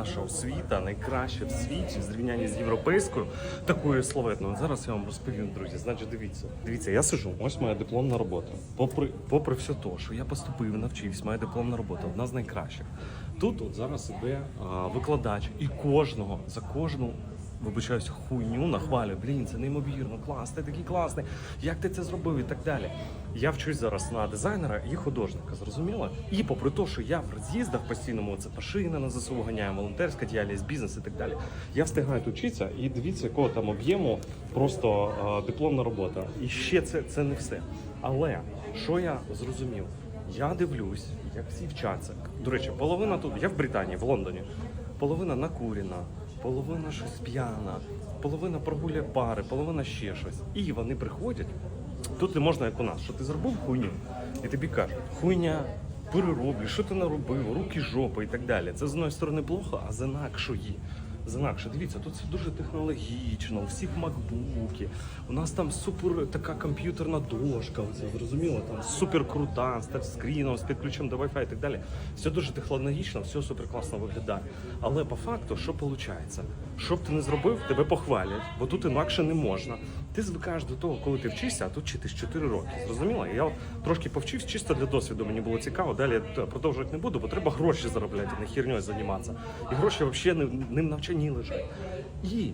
Наша освіта найкраща в світі в зрівнянні з європейською такою славетною. Зараз я вам розповім, друзі. Значить, дивіться. Дивіться, я сижу, ось моя дипломна робота. Попри, попри все то, що я поступив, навчився, моя дипломна робота одна з найкращих. Тут от зараз іде а, викладач, і кожного за кожну. Вибачаюсь, хуйню нахвалюю. Блін, це неймовірно, клас, ти такий класний. Як ти це зробив і так далі. Я вчусь зараз на дизайнера і художника, зрозуміло? І попри те, що я в роз'їздах постійному, це машина на ЗСУ ганяє, волонтерська діяльність, бізнес і так далі. Я встигаю вчитися і дивіться, якого там об'єму просто е, дипломна робота. І ще це, це не все. Але що я зрозумів? Я дивлюсь, як всі вчаться. До речі, половина тут, я в Британії, в Лондоні, половина накурена, половина щось п'яна, половина прогуляє пари, половина ще щось. І вони приходять. Тут не можна, як у нас, що ти зробив хуйню, і тобі кажуть, хуйня, перероблю, що ти наробив, руки, жопа і так далі. Це з одної сторони плохо, а з інакшої. З інакше, дивіться, тут все дуже технологічно, у всіх макбуки. У нас там супер така комп'ютерна дошка, оце, зрозуміло, там супер крута, з тачскріном, з підключенням до Wi-Fi і так далі. Все дуже технологічно, все супер класно виглядає. Але по факту, що виходить? Що б ти не зробив, тебе похвалять, бо тут інакше не можна. Ти звикаєш до того, коли ти вчишся, а тут вчитись 4 роки. Зрозуміло? Я трошки повчився, чисто для досвіду мені було цікаво. Далі я продовжувати не буду, бо треба гроші заробляти, не херньою займатися. І гроші взагалі не, не навчанні лежать. І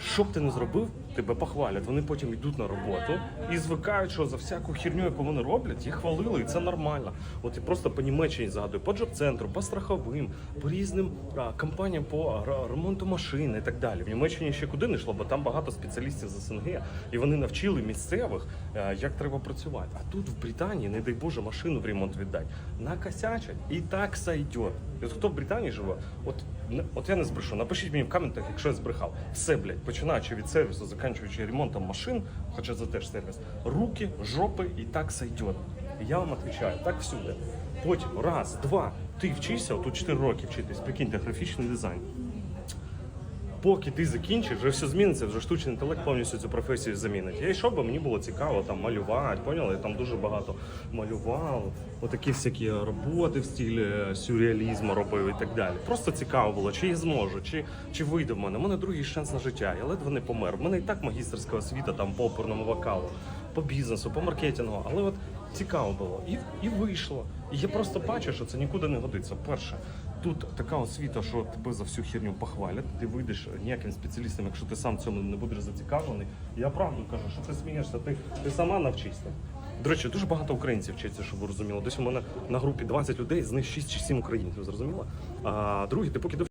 що б ти не зробив, тебе похвалять. Вони потім йдуть на роботу і звикають, що за всяку херню, яку вони роблять, їх хвалили, і це нормально. От і просто по Німеччині згадую, по джоб-центру, по страховим, по різним а, компаніям по ремонту машин і так далі. В Німеччині ще куди не йшло, бо там багато спеціалістів з СНГ, і вони навчили місцевих, е, як треба працювати. А тут в Британії, не дай Боже, машину в ремонт віддать. Накосячать і так от хто в Британії живе, от, от я не збрешу. Напишіть мені в коментах, якщо я збрехав. Все, блядь, починаючи від сервісу, закінчуючи ремонтом машин, хоча це теж сервіс, руки, жопи і так сойдет. І я вам відповідаю, так всюди. Потім раз, два, ти вчишся, тут 4 роки вчитись, прикиньте, графічний дизайн. Поки ти закінчиш, вже все зміниться, вже штучний інтелект повністю цю професію замінить. Я йшов, бо мені було цікаво там малювати, поняли? Я там дуже багато малював, отакі всякі роботи в стилі сюрреалізму робив і так далі. Просто цікаво було, чи я зможу, чи, чи вийде в мене. У мене другий шанс на життя, я ледве не помер. У мене і так магістерська освіта там по оперному вокалу, по бізнесу, по маркетингу. Але от цікаво було. І, і вийшло. І я просто бачу, що це нікуди не годиться. Перше, тут така освіта, що тебе за всю херню похвалять. Ти вийдеш ніяким спеціалістом, якщо ти сам цьому не будеш зацікавлений. Я правду кажу, що ти смієшся, ти, ти сама навчишся. До речі, дуже багато українців вчиться, щоб ви розуміли. Десь у мене на групі 20 людей, з них 6 чи 7 українців, зрозуміло? А другі, ти поки